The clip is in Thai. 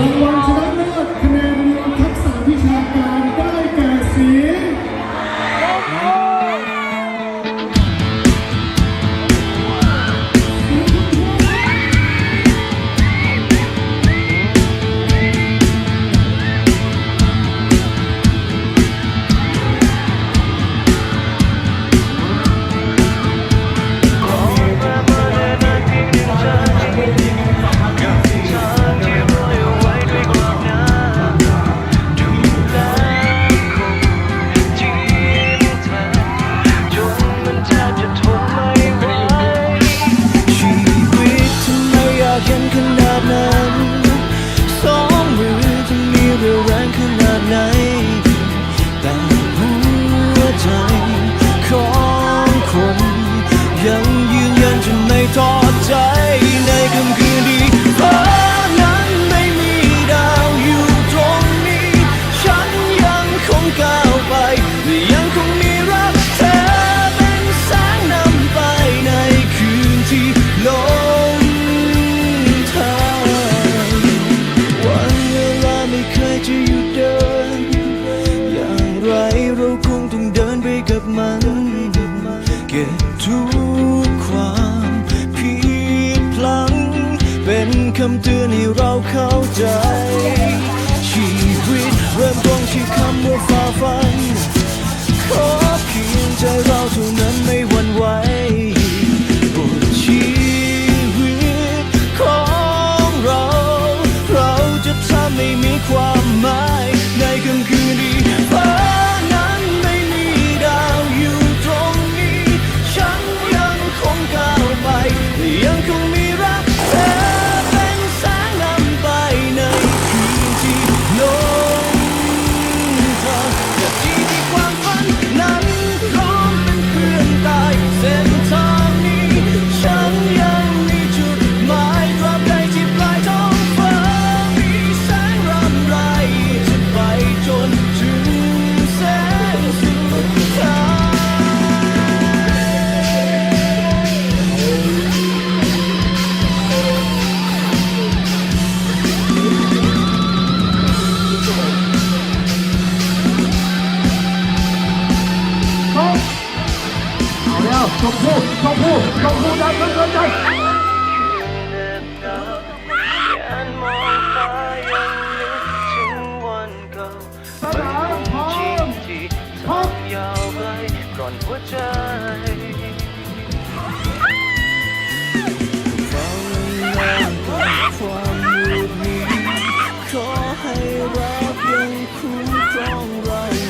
One. สองมือจะมีเรี่วแรงขนาดไหนแต่หัวใจ เก็บทุกความผิดพลังเป็นคำเตือนให้เราเข้าใจ มพู่ชมพู่ชมพู่ใจเกินใจสนามพร้อมพบยาวไกลก่อนหัวความรู้นี้ขอให้รักยังคุ้มครองเรา